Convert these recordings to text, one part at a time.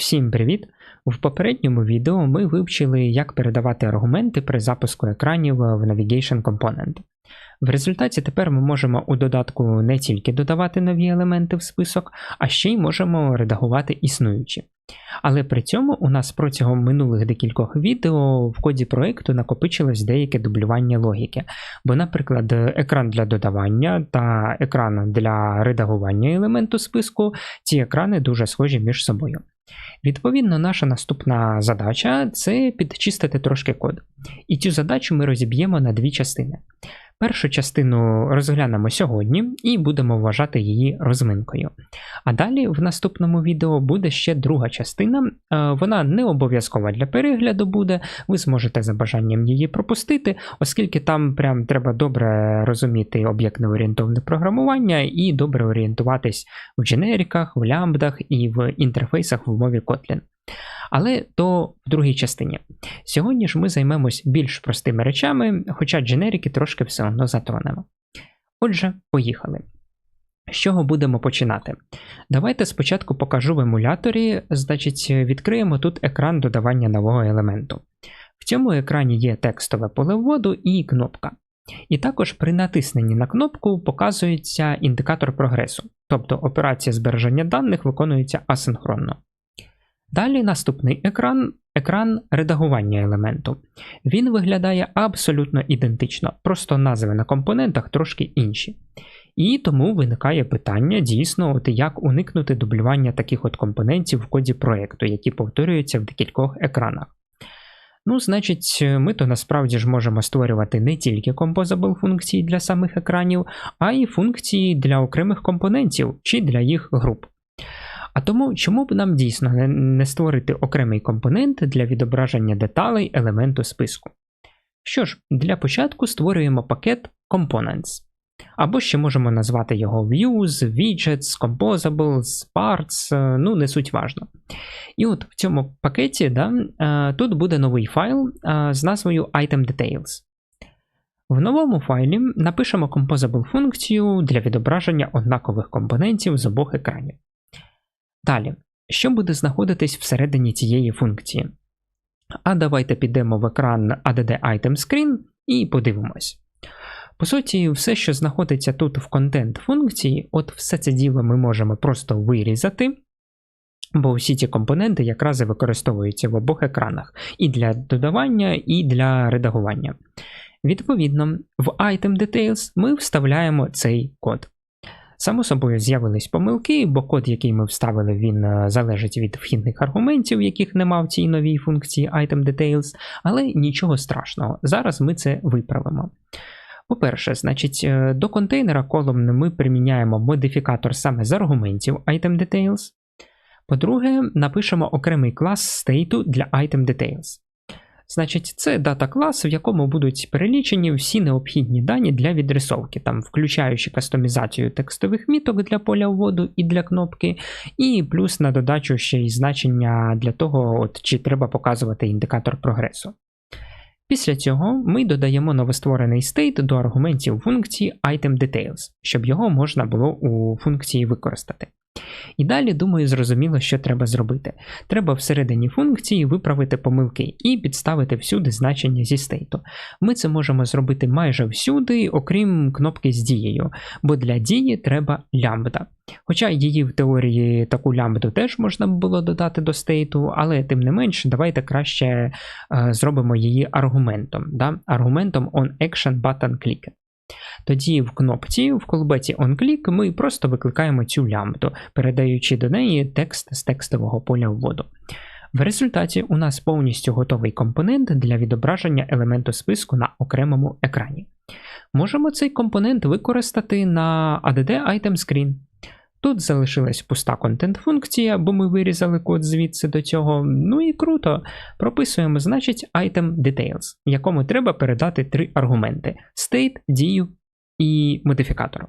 Всім привіт! В попередньому відео ми вивчили, як передавати аргументи при запуску екранів в Navigation Component. В результаті тепер ми можемо у додатку не тільки додавати нові елементи в список, а ще й можемо редагувати існуючі. Але при цьому у нас протягом минулих декількох відео в коді проєкту накопичилось деяке дублювання логіки. Бо, наприклад, екран для додавання та екран для редагування елементу списку, ці екрани дуже схожі між собою. Відповідно, наша наступна задача це підчистити трошки код. І цю задачу ми розіб'ємо на дві частини. Першу частину розглянемо сьогодні і будемо вважати її розминкою. А далі в наступному відео буде ще друга частина. Е, вона не обов'язкова для перегляду буде, ви зможете за бажанням її пропустити, оскільки там прям треба добре розуміти об'єктне орієнтовне програмування і добре орієнтуватись в дженериках, в лямбдах і в інтерфейсах в мові Kotlin. Але то в другій частині. Сьогодні ж ми займемось більш простими речами, хоча дженерики трошки все одно затронемо. Отже, поїхали. З чого будемо починати? Давайте спочатку покажу в емуляторі, значить, відкриємо тут екран додавання нового елементу. В цьому екрані є текстове поле вводу і кнопка. І також при натисненні на кнопку показується індикатор прогресу, тобто операція збереження даних виконується асинхронно. Далі наступний екран екран редагування елементу. Він виглядає абсолютно ідентично, просто назви на компонентах трошки інші. І тому виникає питання дійсно, от як уникнути дублювання таких от компонентів в коді проєкту, які повторюються в декількох екранах. Ну, значить, ми то насправді ж можемо створювати не тільки composable функції для самих екранів, а й функції для окремих компонентів чи для їх груп. А тому, чому б нам дійсно не створити окремий компонент для відображення деталей елементу списку? Що ж, для початку створюємо пакет Components. Або ще можемо назвати його Views, Widgets, Composables, Parts, е, ну, не суть важно. І от в цьому пакеті да, е, тут буде новий файл е, з назвою Item Details. В новому файлі напишемо Composable функцію для відображення однакових компонентів з обох екранів. Далі, що буде знаходитись всередині цієї функції? А давайте підемо в екран ADD Item Screen і подивимось. По суті, все, що знаходиться тут в контент функції, от все це діло ми можемо просто вирізати, бо всі ці компоненти якраз і використовуються в обох екранах і для додавання, і для редагування. Відповідно, в Item Details ми вставляємо цей код. Само собою з'явились помилки, бо код, який ми вставили, він е, залежить від вхідних аргументів, яких нема в цій новій функції Item Details, але нічого страшного. Зараз ми це виправимо. По-перше, значить, е, до контейнера колумн ми приміняємо модифікатор саме з аргументів Item Details. По-друге, напишемо окремий клас стейту для Item Details. Значить, це дата клас, в якому будуть перелічені всі необхідні дані для відрисовки, там, включаючи кастомізацію текстових міток для поля вводу і для кнопки, і плюс на додачу ще й значення для того, от, чи треба показувати індикатор прогресу. Після цього ми додаємо новостворений стейт до аргументів функції ItemDetails, щоб його можна було у функції використати. І далі, думаю, зрозуміло, що треба зробити. Треба всередині функції виправити помилки і підставити всюди значення зі стейту. Ми це можемо зробити майже всюди, окрім кнопки з дією, бо для дії треба лямбда. Хоча її в теорії таку лямбду теж можна було додати до стейту, але тим не менш, давайте краще е, зробимо її аргументом. Да? Аргументом onActionButtonClicked. Тоді в кнопці в колбеці onClick ми просто викликаємо цю лямбду, передаючи до неї текст з текстового поля вводу. В результаті у нас повністю готовий компонент для відображення елементу списку на окремому екрані. Можемо цей компонент використати на ADD Item Screen. Тут залишилась пуста контент-функція, бо ми вирізали код звідси до цього. Ну і круто. Прописуємо, значить, item details, якому треба передати три аргументи: state, дію і модифікатор.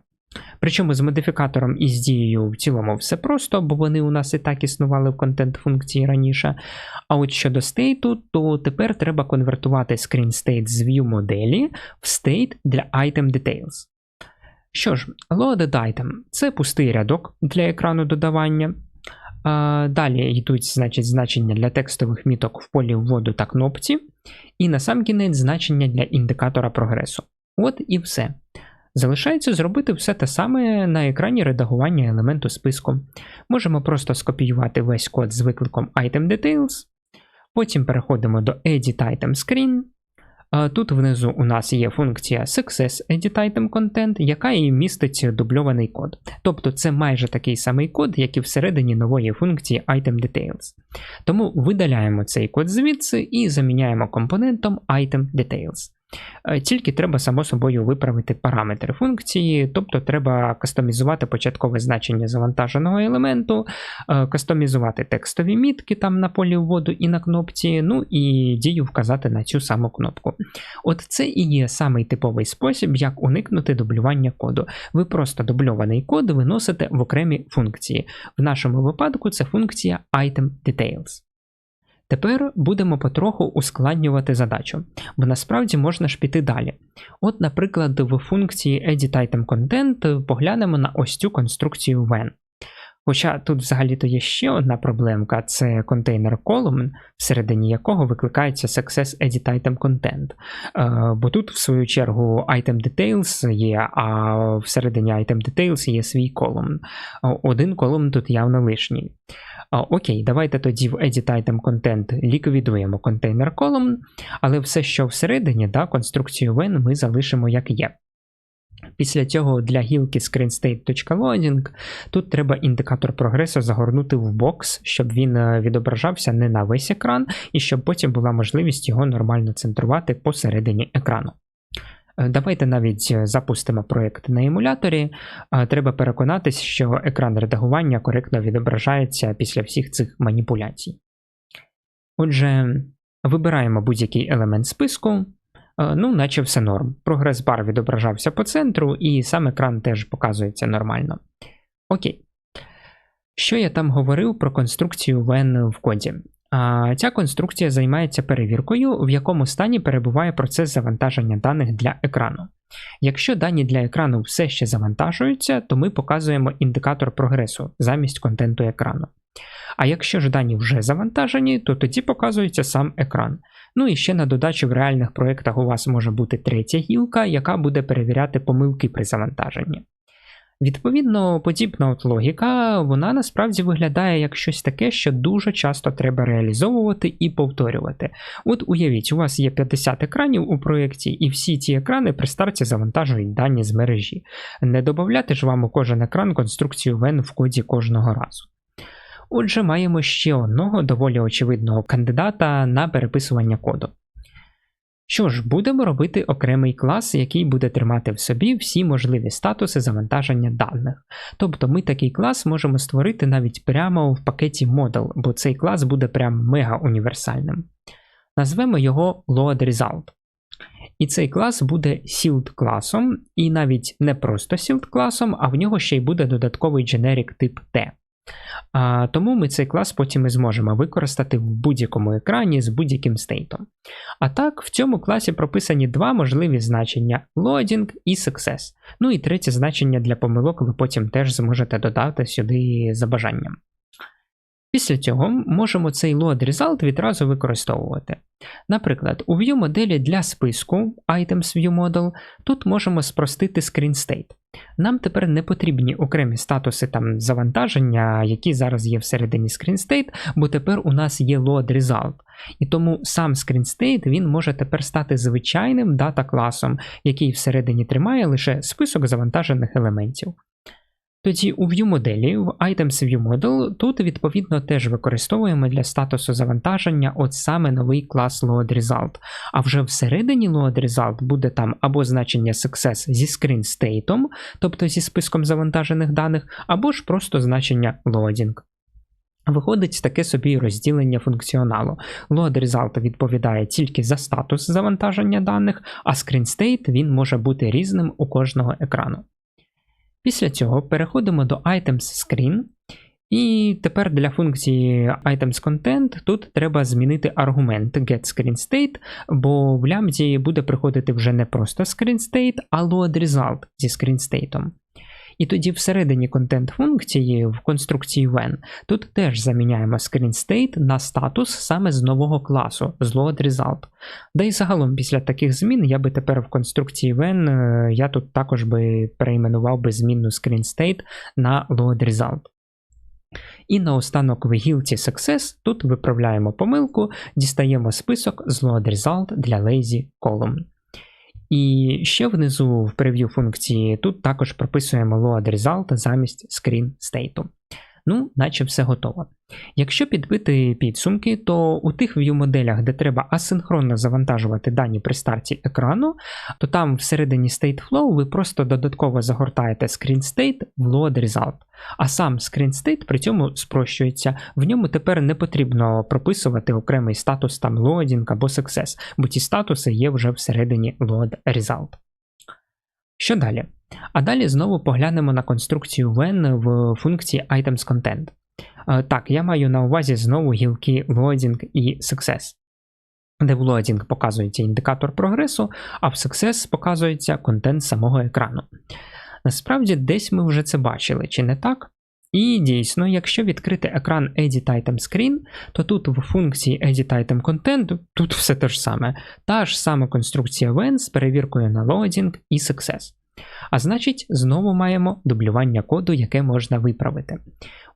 Причому з модифікатором і з дією в цілому все просто, бо вони у нас і так існували в контент-функції раніше. А от щодо стейту, то тепер треба конвертувати screen state з view моделі в state для item details. Що ж, loaded item це пустий рядок для екрану додавання. Далі йдуть значить, значення для текстових міток в полі вводу та кнопці. І на сам кінець значення для індикатора прогресу. От і все. Залишається зробити все те саме на екрані редагування елементу списку. Можемо просто скопіювати весь код з викликом Item Details. Потім переходимо до Edit Item Screen. Тут внизу у нас є функція Success Edit Item Content, яка і містить дубльований код. Тобто це майже такий самий код, як і всередині нової функції Item Details. Тому видаляємо цей код звідси і заміняємо компонентом Item Details. Е, тільки треба, само собою, виправити параметри функції, тобто треба кастомізувати початкове значення завантаженого елементу, е, кастомізувати текстові мітки там на полі вводу і на кнопці, ну і дію вказати на цю саму кнопку. От це і є самий типовий спосіб, як уникнути дублювання коду. Ви просто дубльований код виносите в окремі функції. В нашому випадку це функція Item Details. Тепер будемо потроху ускладнювати задачу, бо насправді можна ж піти далі. От, наприклад, в функції Edit Item поглянемо на ось цю конструкцію when. Хоча тут взагалі-то є ще одна проблемка це контейнер column, всередині якого викликається Success Edit Item Content. Е, бо тут, в свою чергу, Item Details є, а всередині Item Details є свій column. Один колумн тут явно лишній. Окей, давайте тоді в Edit Item Content ліквідуємо контейнер column, але все, що всередині, да, конструкцію when ми залишимо як є. Після цього для гілки screenState.loading тут треба індикатор прогресу загорнути в бокс, щоб він е, відображався не на весь екран, і щоб потім була можливість його нормально центрувати посередині екрану. Е, давайте навіть е, запустимо проєкт на емуляторі. Треба переконатися, що екран редагування коректно відображається після всіх цих маніпуляцій. Отже, вибираємо будь-який елемент списку. Е, ну, наче все норм. Прогрес бар відображався по центру, і сам екран теж показується нормально. Окей. Що я там говорив про конструкцію when в коді? А, Ця конструкція займається перевіркою, в якому стані перебуває процес завантаження даних для екрану. Якщо дані для екрану все ще завантажуються, то ми показуємо індикатор прогресу замість контенту екрану. А якщо ж дані вже завантажені, то тоді показується сам екран. Ну і ще на додачу в реальних проєктах у вас може бути третя гілка, яка буде перевіряти помилки при завантаженні. Відповідно, подібна от логіка, вона насправді виглядає як щось таке, що дуже часто треба реалізовувати і повторювати. От уявіть, у вас є 50 екранів у проєкті, і всі ці екрани при старті завантажують дані з мережі. Не додати ж вам у кожен екран конструкцію VEN в коді кожного разу. Отже, маємо ще одного доволі очевидного кандидата на переписування коду. Що ж, будемо робити окремий клас, який буде тримати в собі всі можливі статуси завантаження даних. Тобто ми такий клас можемо створити навіть прямо в пакеті Model, бо цей клас буде прям мега універсальним. Назвемо його LoadResult. І цей клас буде Sealed класом, і навіть не просто Sealed класом, а в нього ще й буде додатковий generic тип T. А, Тому ми цей клас потім і зможемо використати в будь-якому екрані з будь-яким стейтом. А так, в цьому класі прописані два можливі значення loading і success. Ну і третє значення для помилок ви потім теж зможете додати сюди за бажанням. Після цього можемо цей load result відразу використовувати. Наприклад, у view моделі для списку Items View Model тут можемо спростити screen state. Нам тепер не потрібні окремі статуси там завантаження, які зараз є всередині screen бо тепер у нас є load result. І тому сам screen state він може тепер стати звичайним дата класом, який всередині тримає лише список завантажених елементів. Тоді у view моделі в Items View Model тут відповідно теж використовуємо для статусу завантаження от саме новий клас LoadResult. А вже всередині LoadResult буде там або значення Success зі screen тобто зі списком завантажених даних, або ж просто значення loading. Виходить таке собі розділення функціоналу. LoadResult відповідає тільки за статус завантаження даних, а ScreenState він може бути різним у кожного екрану. Після цього переходимо до Items Screen. І тепер для функції ItemsContent тут треба змінити аргумент getScreenState, бо в лямбді буде приходити вже не просто ScreenState, а LoadResult зі ScreenState. І тоді всередині контент-функції в конструкції when тут теж заміняємо screenState на статус саме з нового класу з loadResult. Да і загалом після таких змін я би тепер в конструкції when е, я тут також би перейменував би змінну screenState на loadResult. І наостанок в гілці Success тут виправляємо помилку, дістаємо список з loadResult для lazy column. І ще внизу в прев'ю функції тут також прописуємо loadResult замість screenState. Ну, наче все готово. Якщо підбити підсумки, то у тих view-моделях, де треба асинхронно завантажувати дані при старті екрану, то там всередині StateFlow ви просто додатково загортаєте ScreenState в loadResult. А сам ScreenState при цьому спрощується, в ньому тепер не потрібно прописувати окремий статус там loading або success, бо ті статуси є вже всередині loadResult. Що далі? А далі знову поглянемо на конструкцію when в функції ItemsContent. Е, так, я маю на увазі знову гілки loading і success. Де в loading показується індикатор прогресу, а в success показується контент самого екрану. Насправді, десь ми вже це бачили, чи не так? І дійсно, якщо відкрити екран Edit Item Screen, то тут в функції Edit Item Content тут все те ж саме. Та ж сама конструкція when з перевіркою на loading і success. А значить, знову маємо дублювання коду, яке можна виправити.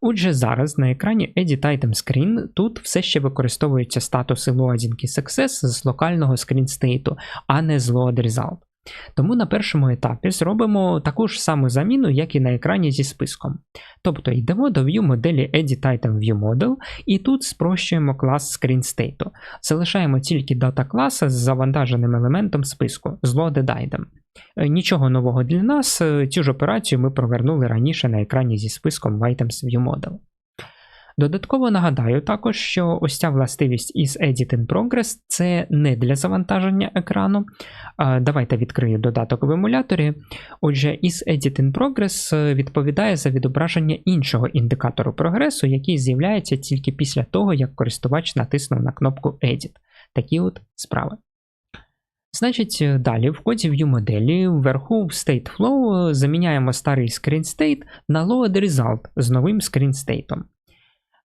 Отже, зараз на екрані Edit Item Screen тут все ще використовуються статуси Loading і Success з локального screen state, а не з Load Result. Тому на першому етапі зробимо таку ж саму заміну, як і на екрані зі списком. Тобто йдемо до view моделі Edit Item View Model, і тут спрощуємо клас ScreenState. Залишаємо тільки дата класа з завантаженим елементом списку з Loaded Item. Е, нічого нового для нас, е, цю ж операцію ми провернули раніше на екрані зі списком Items View Model. Додатково нагадаю також, що ось ця властивість із Edit in Progress це не для завантаження екрану. Давайте відкрию додаток в емуляторі. Отже, із Edit in Progress е, відповідає за відображення іншого індикатору прогресу, який з'являється тільки після того, як користувач натиснув на кнопку Edit. Такі от справи. Значить, е, далі в коді view вверху в StateFlow е, заміняємо старий screenState на loadResult з новим screenState.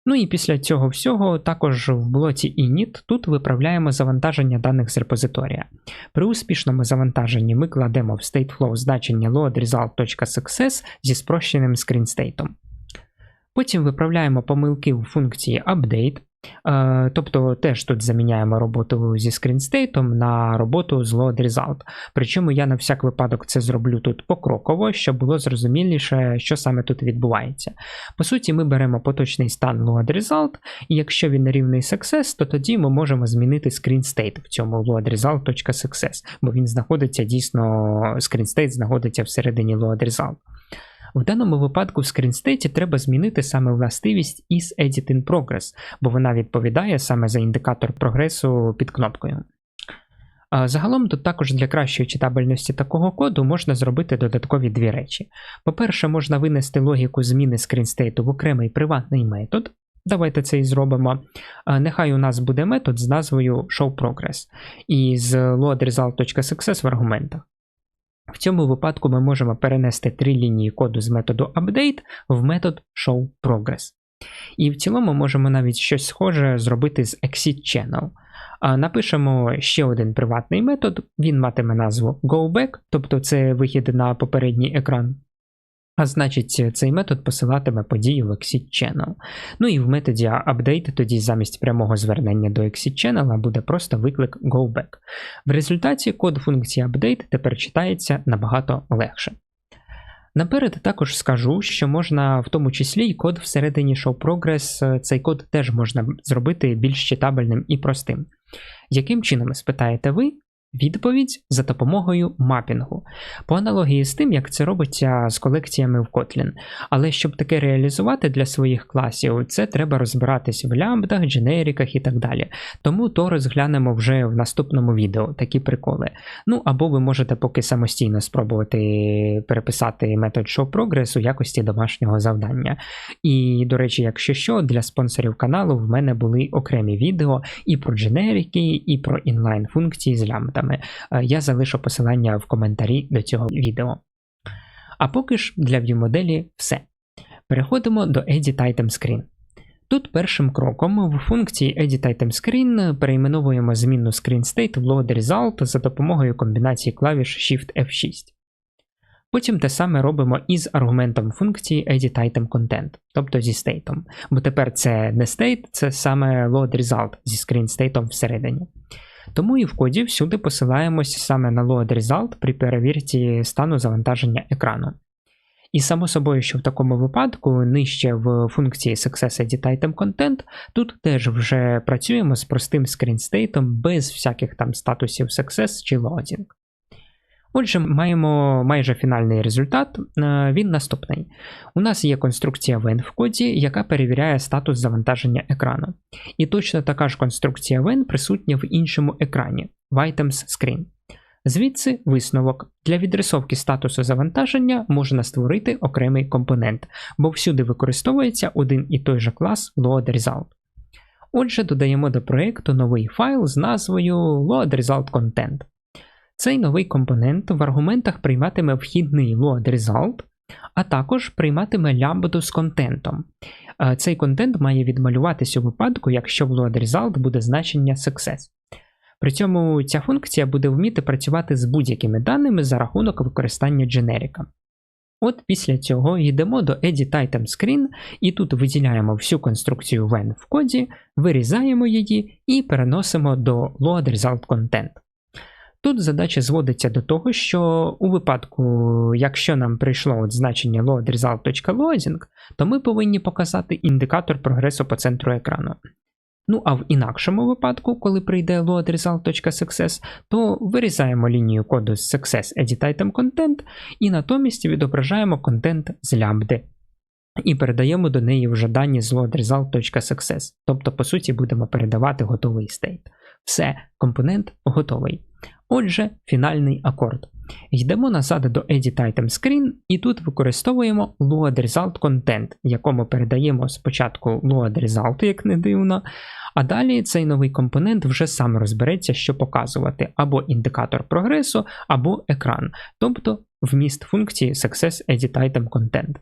Ну і після цього всього також в блоці init тут виправляємо завантаження даних з репозиторія. При успішному завантаженні ми кладемо в StateFlow значення loadResult.success зі спрощеним screenState. Потім виправляємо помилки в функції update, тобто теж тут заміняємо роботу зі скрінстейтом на роботу з load result. Причому я на всяк випадок це зроблю тут покроково, щоб було зрозуміліше, що саме тут відбувається. По суті, ми беремо поточний стан load result, і якщо він рівний success, то тоді ми можемо змінити screen в цьому load result.success, бо він знаходиться дійсно, screen знаходиться всередині load result. В даному випадку в скрінстейті треба змінити саме властивість із Edit in Progress, бо вона відповідає саме за індикатор прогресу під кнопкою. Загалом тут також для кращої читабельності такого коду можна зробити додаткові дві речі. По-перше, можна винести логіку зміни скрінстейту в окремий приватний метод. Давайте це і зробимо. Нехай у нас буде метод з назвою showProgress і з loadResult.success в аргументах. В цьому випадку ми можемо перенести три лінії коду з методу update в метод showProgress. І в цілому можемо навіть щось схоже зробити з ExitChannel. Напишемо ще один приватний метод, він матиме назву GoBack, тобто це вихід на попередній екран. А значить, цей метод посилатиме події в Exit Channel. Ну і в методі update тоді замість прямого звернення до Exit Channel буде просто виклик GoBack. В результаті код функції update тепер читається набагато легше. Наперед також скажу, що можна в тому числі і код всередині ShowProgress, цей код теж можна зробити більш читабельним і простим. Яким чином, спитаєте ви, Відповідь за допомогою мапінгу, по аналогії з тим, як це робиться з колекціями в Kotlin. Але щоб таке реалізувати для своїх класів, це треба розбиратись в лямбдах, дженериках і так далі. Тому то розглянемо вже в наступному відео такі приколи. Ну або ви можете поки самостійно спробувати переписати метод showProgress у якості домашнього завдання. І, до речі, якщо що, для спонсорів каналу в мене були окремі відео і про дженерики, і про інлайн функції з лямбда. Е, я залишу посилання в коментарі до цього відео. А поки ж для view-моделі все. Переходимо до Edit Item Screen. Тут першим кроком в функції Edit Item Screen перейменовуємо змінну Screen State в Load Result за допомогою комбінації клавіш Shift F6. Потім те саме робимо із аргументом функції Edit Item Content, тобто зі стейтом. Бо тепер це не state, це саме load result зі screen state всередині. Тому і в коді всюди посилаємось саме на load result при перевірці стану завантаження екрану. І само собою, що в такому випадку нижче в функції Success Edit Item Content, тут теж вже працюємо з простим скрінстейтом без всяких там статусів Success чи Loading. Отже, маємо майже фінальний результат. Е, він наступний. У нас є конструкція when в коді, яка перевіряє статус завантаження екрану. І точно така ж конструкція when присутня в іншому екрані в Items Screen. Звідси висновок. Для відрисовки статусу завантаження можна створити окремий компонент, бо всюди використовується один і той же клас LoadResult. Отже, додаємо до проєкту новий файл з назвою LoadResultContent. Цей новий компонент в аргументах прийматиме вхідний load а також прийматиме лямбду з контентом. Цей контент має відмалюватися у випадку, якщо в load буде значення success. При цьому ця функція буде вміти працювати з будь-якими даними за рахунок використання дженерика. От після цього йдемо до Edit Item Screen і тут виділяємо всю конструкцію when в коді, вирізаємо її і переносимо до Load Content. Тут задача зводиться до того, що у випадку, якщо нам прийшло от значення loadResult.loading, то ми повинні показати індикатор прогресу по центру екрану. Ну а в інакшому випадку, коли прийде loadResult.success, то вирізаємо лінію коду з success edit item content і натомість відображаємо контент з лямбди. І передаємо до неї вже дані з loadResult.success. Тобто, по суті, будемо передавати готовий стейт. Все, компонент готовий. Отже, фінальний акорд. Йдемо назад до Edit Item Screen, і тут використовуємо Load Result Content, якому передаємо спочатку Load Result, як не дивно, а далі цей новий компонент вже сам розбереться, що показувати, або індикатор прогресу, або екран, тобто вміст функції Success Edit Item Content.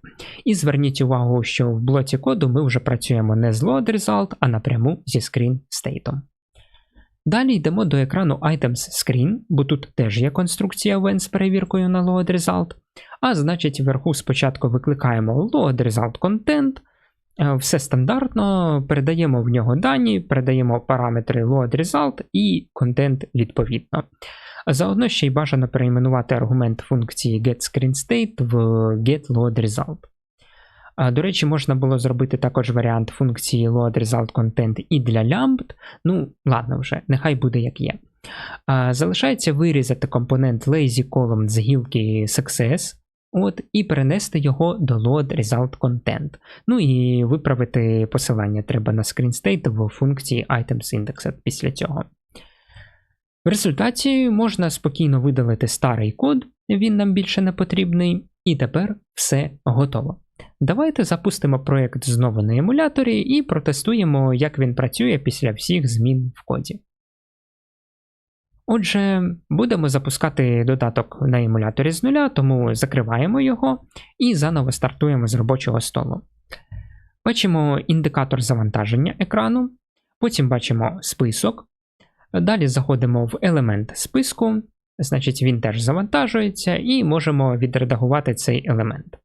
І зверніть увагу, що в блоці коду ми вже працюємо не з Load Result, а напряму зі Screen State. Далі йдемо до екрану Items Screen, бо тут теж є конструкція when з перевіркою на Load Result. А значить, вверху спочатку викликаємо Load Result Content. Е, все стандартно, передаємо в нього дані, передаємо параметри Load Result і контент відповідно. Заодно ще й бажано перейменувати аргумент функції getScreenState в getLoadResult. До речі, можна було зробити також варіант функції loadResultContent і для lambd. Ну, ладно вже, нехай буде як є. Залишається вирізати компонент lazyColumn з гілки Success. От, І перенести його до load Ну і виправити посилання треба на screenState в функції items після цього. В результаті можна спокійно видалити старий код, він нам більше не потрібний, і тепер все готово. Давайте запустимо проєкт знову на емуляторі і протестуємо, як він працює після всіх змін в коді. Отже, будемо запускати додаток на емуляторі з нуля, тому закриваємо його і заново стартуємо з робочого столу. Бачимо індикатор завантаження екрану, потім бачимо список. Далі заходимо в елемент списку, значить він теж завантажується, і можемо відредагувати цей елемент.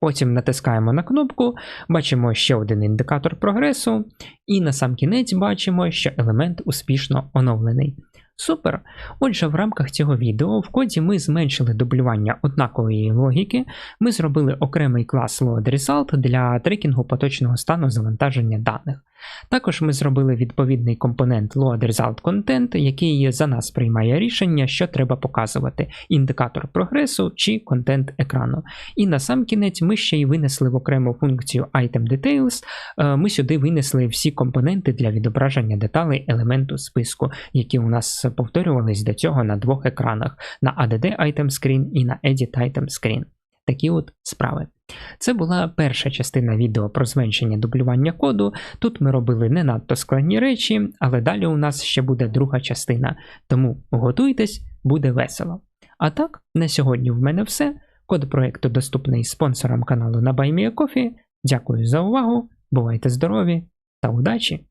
Потім натискаємо на кнопку, бачимо ще один індикатор прогресу, і на сам кінець бачимо, що елемент успішно оновлений. Супер! Отже, в рамках цього відео в коді ми зменшили дублювання однакової логіки, ми зробили окремий клас LoadResult для трекінгу поточного стану завантаження даних. Також ми зробили відповідний компонент LoadResultContent, який за нас приймає рішення, що треба показувати: індикатор прогресу чи контент екрану. І на сам кінець ми ще й винесли в окрему функцію ItemDetails, е, ми сюди винесли всі компоненти для відображення деталей елементу списку, які у нас повторювались до цього на двох екранах: на ADD Item Screen і на Edit Item Screen. Такі от справи. Це була перша частина відео про зменшення дублювання коду. Тут ми робили не надто складні речі, але далі у нас ще буде друга частина. Тому готуйтесь, буде весело. А так, на сьогодні в мене все. Код проєкту доступний спонсорам каналу на BuyMeACoffee. Дякую за увагу, бувайте здорові та удачі!